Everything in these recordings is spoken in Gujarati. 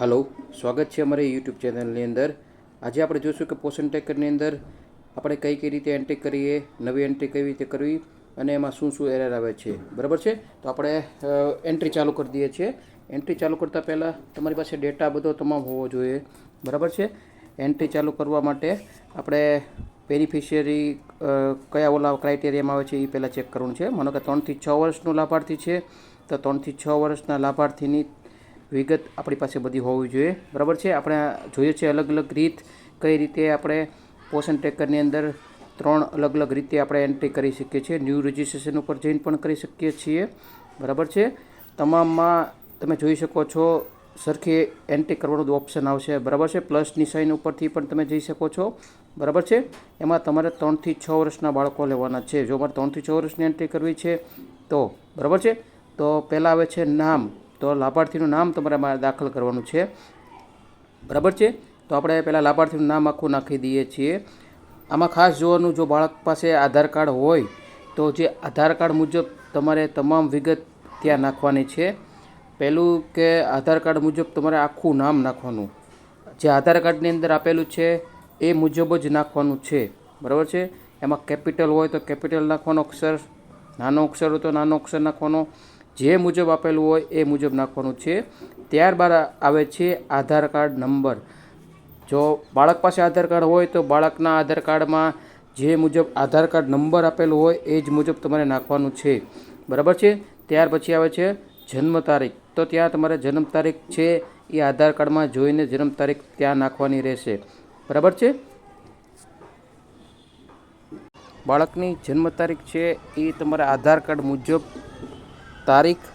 હલો, સ્વાગત છે અમારી યુટ્યુબ ચેનલની અંદર. આજે આપણે જોઈશું કે પોષણ ટેકરની અંદર આપણે કઈ કઈ રીતે એન્ટ્રી કરીએ, નવી એન્ટ્રી કેવી રીતે કરવી અને એમાં શું શું એરર આવે છે. બરાબર છે? તો આપણે એન્ટ્રી ચાલુ કરી દઈએ છીએ. એન્ટ્રી ચાલુ કરતાં પહેલાં તમારી પાસે ડેટા બધો તમામ હોવો જોઈએ. બરાબર છે? એન્ટ્રી ચાલુ કરવા માટે આપણે બેનિફિશિયરી કયા ઓલા ક્રાઇટેરિયામાં આવે છે એ પહેલાં ચેક કરવાનું છે. માનો કે ત્રણથી છ વર્ષનો લાભાર્થી છે. તો ત્રણથી છ વર્ષના લાભાર્થીની વિગત આપણી પાસે બધી હોવી જોઈએ. બરાબર છે? આપણે જોઈએ છે અલગ અલગ રીત કઈ રીતે આપણે પોષણ ટ્રેકરની અંદર ત્રણ અલગ અલગ રીતે આપણે એન્ટ્રી કરી શકીએ છીએ. ન્યૂ રજિસ્ટ્રેશન ઉપર જઈને પણ કરી શકીએ છીએ. બરાબર છે? તમામમાં તમે જોઈ શકો છો સરખી એન્ટ્રી કરવાનું ઓપ્શન આવશે. બરાબર છે? પ્લસની સાઇન ઉપરથી પણ તમે જઈ શકો છો. બરાબર છે? એમાં તમારે ત્રણથી છ વર્ષના બાળકો લેવાના છે. જો મારે ત્રણથી છ વર્ષની એન્ટ્રી કરવી છે તો, બરાબર છે? તો પહેલાં આવે છે નામ. તો લાભાર્થીનું નામ તમારે દાખલ કરવાનું છે. બરાબર છે? તો આપણે પહેલાં લાભાર્થીનું નામ આખું નાખી દઈએ છીએ. આમાં ખાસ જોવાનું, જો બાળક પાસે આધાર કાર્ડ હોય, તો જે આધાર કાર્ડ મુજબ તમારે તમામ વિગત ત્યાં નાખવાની છે. પહેલું કે આધાર કાર્ડ મુજબ તમારે આખું નામ નાખવાનું. જે આધાર કાર્ડની અંદર આપેલું છે, એ મુજબ જ નાખવાનું છે. બરાબર છે? એમાં કેપિટલ હોય તો કેપિટલ નાખવાનો અક્ષર, નાનો અક્ષર હોય તો નાનો અક્ષર નાખવાનો. જે મુજબ આપેલું હોય એ મુજબ નાખવાનું છે. ત્યારબાદ આવે છે આધાર કાર્ડ નંબર. જો બાળક પાસે આધાર કાર્ડ હોય તો બાળકના આધાર કાર્ડમાં જે મુજબ આધાર કાર્ડ નંબર આપેલું હોય એ જ મુજબ તમારે નાખવાનું છે. બરાબર છે? ત્યાર પછી આવે છે જન્મ તારીખ. તો ત્યાં તમારે જન્મ તારીખ છે એ આધાર કાર્ડમાં જોઈને જન્મ તારીખ ત્યાં નાખવાની રહેશે. બરાબર છે? બાળકની જન્મ તારીખ છે એ તમારા આધાર કાર્ડ મુજબ તારીખ,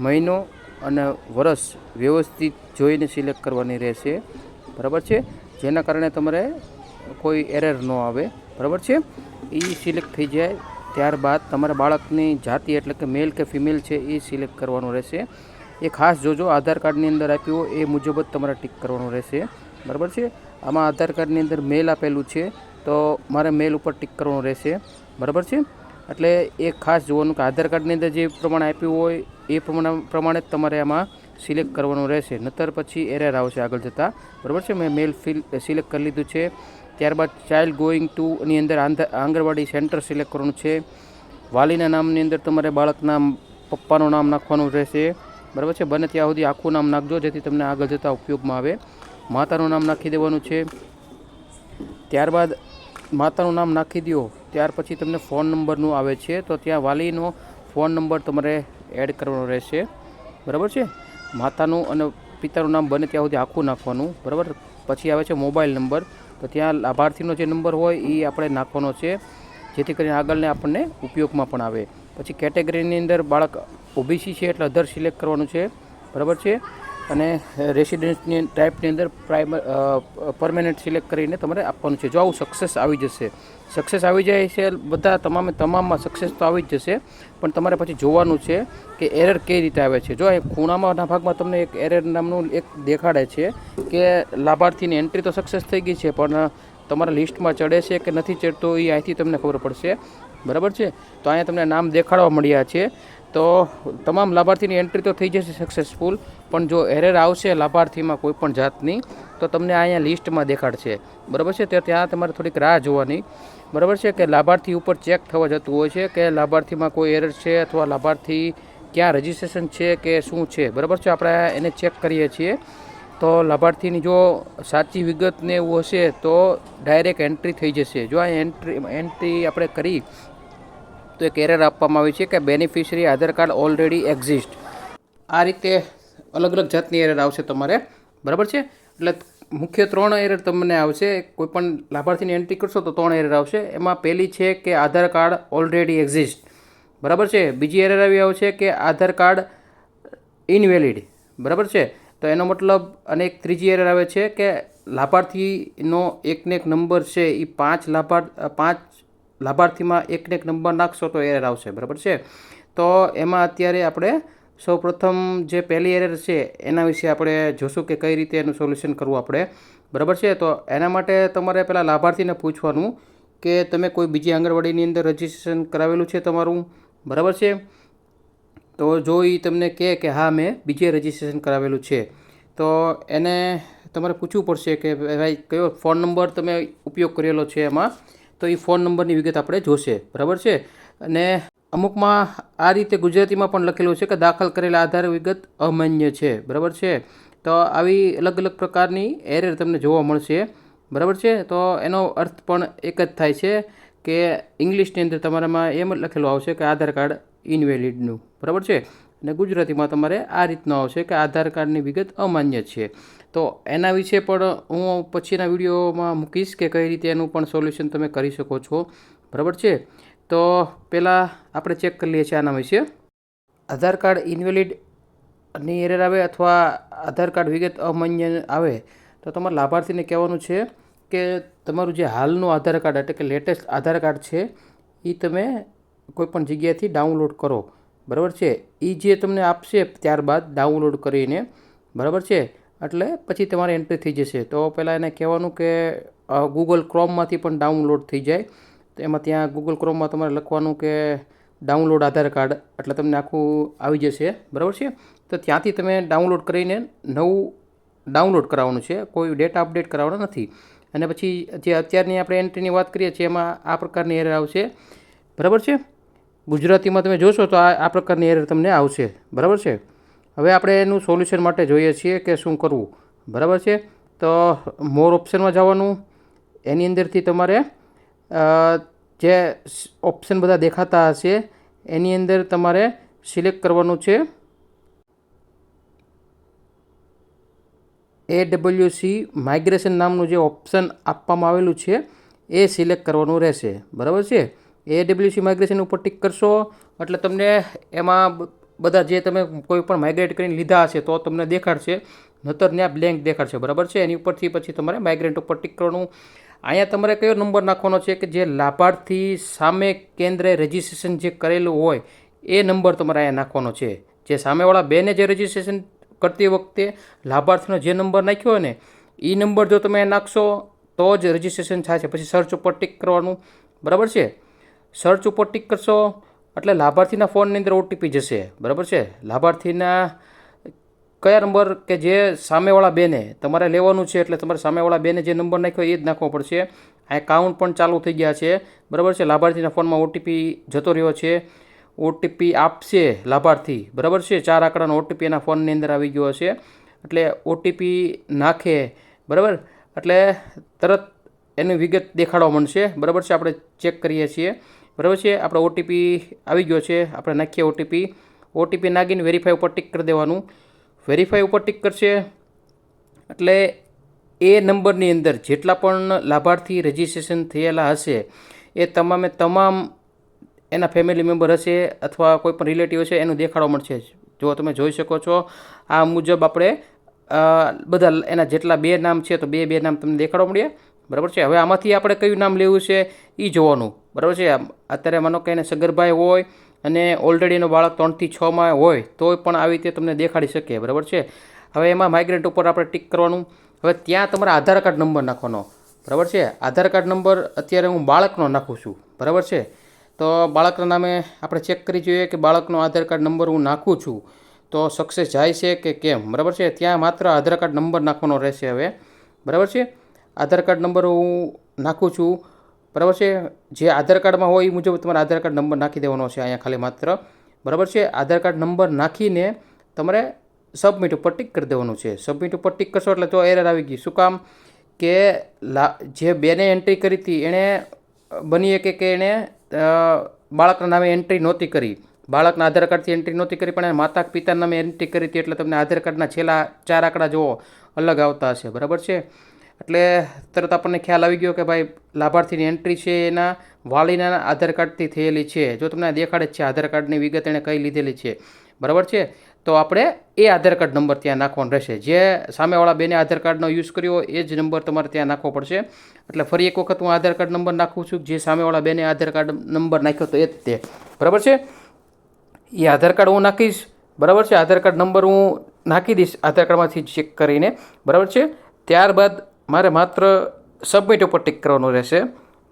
મહિનો અને વર્ષ વ્યવસ્થિત જોઈને સિલેક્ટ કરવાની રહેશે. બરાબર છે? જેના કારણે તમારે કોઈ એરર ન આવે. બરાબર છે? એ સિલેક્ટ થઈ જાય. ત્યારબાદ તમારા બાળકની જાતિ એટલે કે મેલ કે ફિમેલ છે એ સિલેક્ટ કરવાનું રહેશે. એ ખાસ જોજો, આધાર કાર્ડની અંદર આપ્યું એ મુજબ જ તમારે ટીક કરવાનું રહેશે. બરાબર છે? આમાં આધાર કાર્ડની અંદર મેલ આપેલું છે, તો મારે મેલ ઉપર ટીક કરવાનું રહેશે. બરાબર છે? એટલે એ ખાસ જોવાનું કે આધાર કાર્ડની અંદર જે પ્રમાણે આપ્યું હોય, એ પ્રમાણે પ્રમાણે જ તમારે આમાં સિલેક્ટ કરવાનું રહેશે. નતર પછી એરર આવશે આગળ જતાં. બરાબર છે? મેં મેલ ફિલ સિલેક્ટ કરી લીધું છે. ત્યારબાદ ચાઇલ્ડ ગોઈંગ ટુ ની અંદર આંગણવાડી સેન્ટર સિલેક્ટ કરવાનું છે. વાલીના નામની અંદર તમારે બાળકના પપ્પાનું નામ નાખવાનું રહેશે. બરાબર છે? બને ત્યાં સુધી આખું નામ નાખજો, જેથી તમને આગળ જતાં ઉપયોગમાં આવે. માતાનું નામ નાખી દેવાનું છે. ત્યારબાદ માતાનું નામ નાખી દો ત્યાર પછી તમને ફોન નંબરનું આવે છે. તો ત્યાં વાલીનો ફોન નંબર તમારે એડ કરવાનો રહેશે. બરાબર છે? માતાનું અને પિતાનું નામ બને ત્યાં સુધી આખું નાખવાનું. બરાબર? પછી આવે છે મોબાઈલ નંબર. તો ત્યાં લાભાર્થીનો જે નંબર હોય એ આપણે નાખવાનો છે. જેથી કરીને આગળને આપણને ઉપયોગમાં પણ આવે. પછી કેટેગરીની અંદર બાળક ઓબીસી છે એટલે અધર સિલેક્ટ કરવાનું છે. બરાબર છે? અને રેસિડેન્સની ટાઈપની અંદર પ્રાઇમર પરમેનન્ટ સિલેક્ટ કરીને તમારે આપવાનું છે. જો આવું સક્સેસ આવી જશે સક્સેસ આવી જાય છે બધા તમામે તમામમાં સક્સેસ તો આવી જ જશે, પણ તમારે પછી જોવાનું છે કે એરર કઈ રીતે આવે છે. જો એ ખૂણામાંના ભાગમાં તમને એક એરર નામનું એક દેખાડે છે કે લાભાર્થીની એન્ટ્રી તો સક્સેસ થઈ ગઈ છે, પણ તમારા લિસ્ટમાં ચડે છે કે નથી ચડતો એ અહીંથી તમને ખબર પડશે. બરાબર છે? તો અહીંયા તમને નામ દેખાડવા મળ્યા છે. તો તમામ લાભાર્થીની એન્ટ્રી તો થઈ જશે સક્સેસફુલ પણ જો એરર આવશે લાભાર્થીમાં કોઈ પણ જાતની, તો તમને અહીંયા લિસ્ટમાં દેખાડશે. બરાબર છે? તો ત્યાં તમારે થોડીક રાહ જોવાની. બરાબર છે કે લાભાર્થી ઉપર ચેક થવા જતું હોય છે કે લાભાર્થીમાં કોઈ એરર છે અથવા લાભાર્થી ક્યાં રજિસ્ટ્રેશન છે કે શું છે? બરાબર છે? આપણે એને ચેક કરીએ છીએ. તો લાભાર્થીની જો સાચી વિગતને એવું હશે તો ડાયરેક્ટ એન્ટ્રી થઈ જશે. જો આ એન્ટ્રી એન્ટ્રી આપણે કરી તો એક એરર આપવામાં આવી છે કે beneficiary Aadhaar card already exist આ રીતે અલગ અલગ જાતની એરર આવશે તમારે. બરાબર છે? એટલે મુખ્ય ત્રણ એરર તમને આવશે. કોઈપણ લાભાર્થીની એન્ટ્રી કરશો તો ત્રણ એરર આવશે. એમાં પહેલી છે કે આધાર કાર્ડ ઓલરેડી એક્ઝિસ્ટ બરાબર છે? બીજી એરર આવી આવશે કે આધાર કાર્ડ ઇનવેલિડ બરાબર છે? તો એનો મતલબ અને એક ત્રીજી એરર આવે છે કે લાભાર્થીનો એકને એક નંબર છે એ પાંચ લાભાર્થ, પાંચ લાભાર્થીમાં એકને એક નંબર નાખશો તો એરર આવશે, બરાબર છે? તો એમાં અત્યારે આપણે સૌપ્રથમ જે પહેલી એરર છે, એના વિશે આપણે જોશું કે કઈ રીતે એનું સોલ્યુશન કરવું આપણે, બરાબર છે? તો એના માટે તમારે પહેલાં લાભાર્થીને પૂછવાનું કે તમે કોઈ બીજી આંગણવાડીની અંદર રજિસ્ટ્રેશન કરાવેલું છે તમારું, બરાબર છે? તો જો એ તમને કહે કે હા, મેં બીજે રજિસ્ટ્રેશન કરાવેલું છે, તો એને તમારે પૂછવું પડશે કે ભાઈ કયો ફોન નંબર તમે ઉપયોગ કરેલો છે એમાં? તો એ ફોન નંબરની વિગત આપણે જોશે, બરાબર છે? અને અમુકમાં આ રીતે ગુજરાતીમાં પણ લખેલું છે કે દાખલ કરેલા આધાર વિગત અમાન્ય છે, બરાબર છે? તો આવી અલગ અલગ પ્રકારની એરર તમને જોવા મળશે, બરાબર છે? તો એનો અર્થ પણ એક જ થાય છે કે ઇંગ્લિશની અંદર તમારામાં એમ જ લખેલું આવશે કે આધાર કાર્ડ ઇનવેલિડનું, બરાબર છે? અને ગુજરાતીમાં તમારે આ રીતનો આવશે કે આધાર કાર્ડની વિગત અમાન્ય છે. તો એના વિશે પણ હું પછીના વિડીયોમાં મૂકીશ કે કઈ રીતે એનું પણ સોલ્યુશન તમે કરી શકો છો. બરાબર છે? તો પહેલાં આપણે ચેક કરી લઈએ છીએ આના વિશે. આધાર કાર્ડ ઇનવેલિડની એરર આવે અથવા આધાર કાર્ડ વિગત અમાન્ય આવે, તો તમારે લાભાર્થીને કહેવાનું છે કે તમારું જે હાલનું આધાર કાર્ડ એટલે કે લેટેસ્ટ આધાર કાર્ડ છે એ તમે કોઈપણ જગ્યાએથી ડાઉનલોડ કરો. બરાબર છે? એ જે તમને આપશે ત્યારબાદ ડાઉનલોડ કરીને, બરાબર છે? એટલે પછી તમારે એન્ટ્રી થઈ જશે. તો પહેલાં એને કહેવાનું કે ગૂગલ ક્રોમમાંથી પણ ડાઉનલોડ થઈ જાય. તો એમાં ત્યાં ગૂગલ ક્રોમમાં તમારે લખવાનું કે ડાઉનલોડ આધાર કાર્ડ. એટલે તમને આખું આવી જશે. બરાબર છે? તો ત્યાંથી તમે ડાઉનલોડ કરીને નવું ડાઉનલોડ કરાવવાનું છે. કોઈ ડેટા અપડેટ કરાવવાનો નથી. અને પછી જે અત્યારની આપણે એન્ટ્રીની વાત કરીએ છીએ, એમાં આ પ્રકારની એરર આવશે. બરાબર છે? ગુજરાતીમાં તમે જોશો તો આ આ પ્રકારની એરર તમને આવશે. બરાબર છે? હવે આપણે એનું સોલ્યુશન માટે જોઈએ છીએ કે શું કરવું. બરાબર છે? તો મોર ઓપ્શનમાં જવાનું. એની અંદરથી તમારે જે ઓપ્શન બધા દેખાતા હશે, એની અંદર તમારે સિલેક્ટ કરવાનું છે એ ડબલ્યુ સી માઇગ્રેશન નામનું જે ઓપ્શન આપવામાં આવેલું છે, એ સિલેક્ટ કરવાનું રહેશે. બરાબર છે? એ ડબલ્યુ માઇગ્રેશન ઉપર ટિક કરશો. એટલે તમને એમાં બધા જે તમે કોઈ પણ માઇગ્રેટ કરીને લીધા હશે તો તમને દેખાડશે. નતર ત્યાં બ્લેન્ક દેખાડશે. બરાબર છે? એની ઉપરથી પછી તમારે માઇગ્રેન્ટ ઉપર ટિક કરવાનું. અહીંયા તમારે કયો નંબર નાખવાનો છે કે જે લાભાર્થી સામે કેન્દ્રે રજિસ્ટ્રેશન જે કરેલું હોય, એ નંબર તમારે અહીંયા નાખવાનો છે. જે સામેવાળા બેને જે રજિસ્ટ્રેશન કરતી વખતે લાભાર્થીનો જે નંબર નાખ્યો હોય ને એ નંબર જો તમે નાખશો, તો જ રજિસ્ટ્રેશન થાય છે. પછી સર્ચ ઉપર ટિક કરવાનું. બરાબર છે? સર્ચ ઉપર ટિક કરશો, એટલે લાભાર્થીના ફોનની અંદર ઓટીપી જશે. બરાબર છે? લાભાર્થીના કયા નંબર કે જે સામેવાળા બેને તમારે લેવાનું છે, એટલે તમારે સામેવાળા બેને જે નંબર નાખ્યો એ જ નાખવો પડશે. આ કાઉન્ટ પણ ચાલુ થઈ ગયા છે. બરાબર છે? લાભાર્થીના ફોનમાં ઓટીપી જતો રહ્યો છે. ઓટીપી આપશે લાભાર્થી. બરાબર છે? ચાર આંકડાનો ઓટીપી એના ફોનની અંદર આવી ગયો હશે. એટલે ઓટીપી નાખે. બરાબર? એટલે તરત એની વિગત દેખાડવા મળશે. બરાબર છે? આપણે ચેક કરીએ છીએ. બરાબર છે? આપણો ઓટીપી આવી ગયો છે. આપણે નાખીએ ઓટીપી ઓટીપી નાખીને વેરીફાઈ ઉપર ટિક કરી દેવાનું. વેરીફાઈ ઉપર ટિક કરશે એટલે એ નંબરની અંદર જેટલા પણ લાભાર્થી રજિસ્ટ્રેશન થયેલા હશે, એ તમામે તમામ એના ફેમિલી મેમ્બર હશે અથવા કોઈ પણ રિલેટિવ હશે, એનું દેખાડવા મળશે જો. તમે જોઈ શકો છો, આ મુજબ આપણે બધા એના જેટલા બે નામ છે તો બે બે નામ તમને દેખાડો મળ્યા. બરાબર છે? હવે આમાંથી આપણે કયું નામ લેવું છે એ જોવાનું. બરાબર છે? અત્યારે માનો કે એને સગર્ભાઈ હોય અને ઓલરેડી એનો બાળક ત્રણથી છમાં હોય, તોય પણ આવી રીતે તમને દેખાડી શકે બરાબર છે? હવે એમાં માઇગ્રેન્ટ ઉપર આપણે ટીક કરવાનું. હવે ત્યાં તમારે આધાર કાર્ડ નંબર નાખવાનો. બરાબર છે? આધાર કાર્ડ નંબર અત્યારે હું બાળકનો નાખું છું. બરાબર છે? તો બાળકના નામે આપણે ચેક કરી જોઈએ કે બાળકનો આધાર કાર્ડ નંબર હું નાખું છું તો સક્સેસ જાય છે કે કેમ? બરાબર છે? ત્યાં માત્ર આધાર કાર્ડ નંબર નાખવાનો રહેશે હવે. બરાબર છે? આધાર કાર્ડ નંબર હું નાખું છું. બરાબર છે? જે આધાર કાર્ડમાં હોય એ મુજબ તમારે આધાર કાર્ડ નંબર નાખી દેવાનો છે અહીંયા ખાલી માત્ર. બરાબર છે? આધાર કાર્ડ નંબર નાખીને તમારે સબમિટ ઉપર ટિક કરી દેવાનું છે. સબમિટ ઉપર ટિક કરશો એટલે તો એરર આવી ગઈ. શું કામ? કે લા, જે બેને એન્ટ્રી કરી હતી, એણે, બની શકે કે એણે બાળકના નામે એન્ટ્રી નહોતી કરી. બાળકના આધાર કાર્ડથી એન્ટ્રી નહોતી કરી, પણ માતા પિતાના નામે એન્ટ્રી કરી હતી એટલે તમને આધાર કાર્ડના છેલ્લા ચાર આંકડા જુઓ, અલગ આવતા હશે. બરાબર છે? એટલે તરત આપણને ખ્યાલ આવી ગયો કે ભાઈ, લાભાર્થીની એન્ટ્રી છે એના, વાલીના આધાર કાર્ડથી થયેલી છે. જો તમને દેખાડે છે, આધાર કાર્ડની વિગત એણે કઈ લીધેલી છે. બરાબર છે? તો આપણે એ આધાર કાર્ડ નંબર ત્યાં નાખવાનો રહેશે. જે સામેવાળા બેને આધાર કાર્ડનો યુઝ કર્યો એ જ નંબર તમારે ત્યાં નાખવો પડશે. એટલે ફરી એક વખત હું આધાર કાર્ડ નંબર નાખું છું. જે સામેવાળા બેને આધાર કાર્ડ નંબર નાખ્યો તો એ જ તે. બરાબર છે? એ આધાર કાર્ડ હું નાખીશ. બરાબર છે? આધાર કાર્ડ નંબર હું નાખી દઈશ, આધાર કાર્ડમાંથી ચેક કરીને. બરાબર છે? ત્યારબાદ મારે માત્ર સબમિટ ઉપર ટિક કરવાનું રહેશે.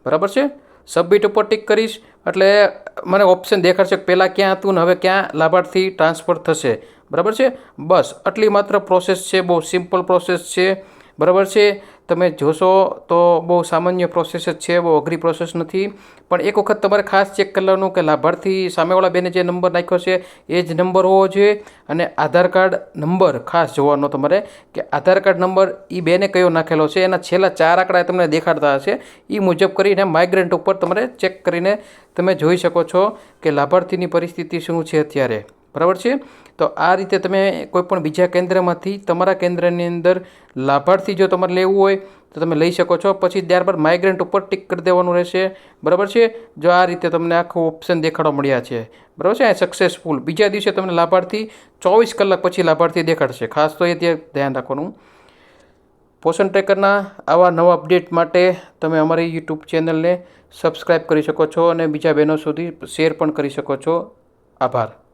બરાબર છે? સબમિટ ઉપર ટિક કરીશ, એટલે મને ઓપ્શન દેખાડશે કે પહેલાં ક્યાં હતું ને હવે ક્યાં લાભાર્થી ટ્રાન્સફર થશે. બરાબર છે? બસ, આટલી માત્ર પ્રોસેસ છે, બહુ સિમ્પલ પ્રોસેસ છે. બરાબર છે? તમે જોશો તો બહુ સામાન્ય પ્રોસેસ જ છે, બહુ અઘરી પ્રોસેસ નથી. પણ એક વખત તમારે ખાસ ચેક કરી લેવાનું કે લાભાર્થી સામેવાળા બેને જે નંબર નાખ્યો છે, એ જ નંબર હોવો જોઈએ. અને આધાર કાર્ડ નંબર ખાસ જોવાનો તમારે કે આધાર કાર્ડ નંબર એ બેને કયો નાખેલો છે, એના છેલ્લા ચાર આંકડા તમને દેખાડતા હશે. એ મુજબ કરીને માઇગ્રન્ટ ઉપર તમારે ચેક કરીને તમે જોઈ શકો છો કે લાભાર્થીની પરિસ્થિતિ શું છે અત્યારે. બરાબર છે? તો આ રીતે તમે કોઈપણ બીજા કેન્દ્રમાંથી તમારા કેન્દ્રની અંદર લાભાર્થી જો તમારે લેવું હોય, તો તમે લઈ શકો છો. પછી ત્યારબાદ માઇગ્રન્ટ ઉપર ટિક કરી દેવાનું રહેશે. બરાબર છે? જો આ રીતે તમને આખું ઓપ્શન દેખાડવા મળ્યા છે. બરાબર છે? સક્સેસફુલ બીજા દિવસે તમને લાભાર્થી ચોવીસ કલાક પછી લાભાર્થી દેખાડશે. ખાસ તો એ ધ્યાન રાખવાનું. પોષણ ટ્રેકરના આવા નવા અપડેટ માટે તમે અમારી યુટ્યુબ ચેનલને સબસ્ક્રાઈબ કરી શકો છો અને બીજા બહેનો સુધી શેર પણ કરી શકો છો. આભાર.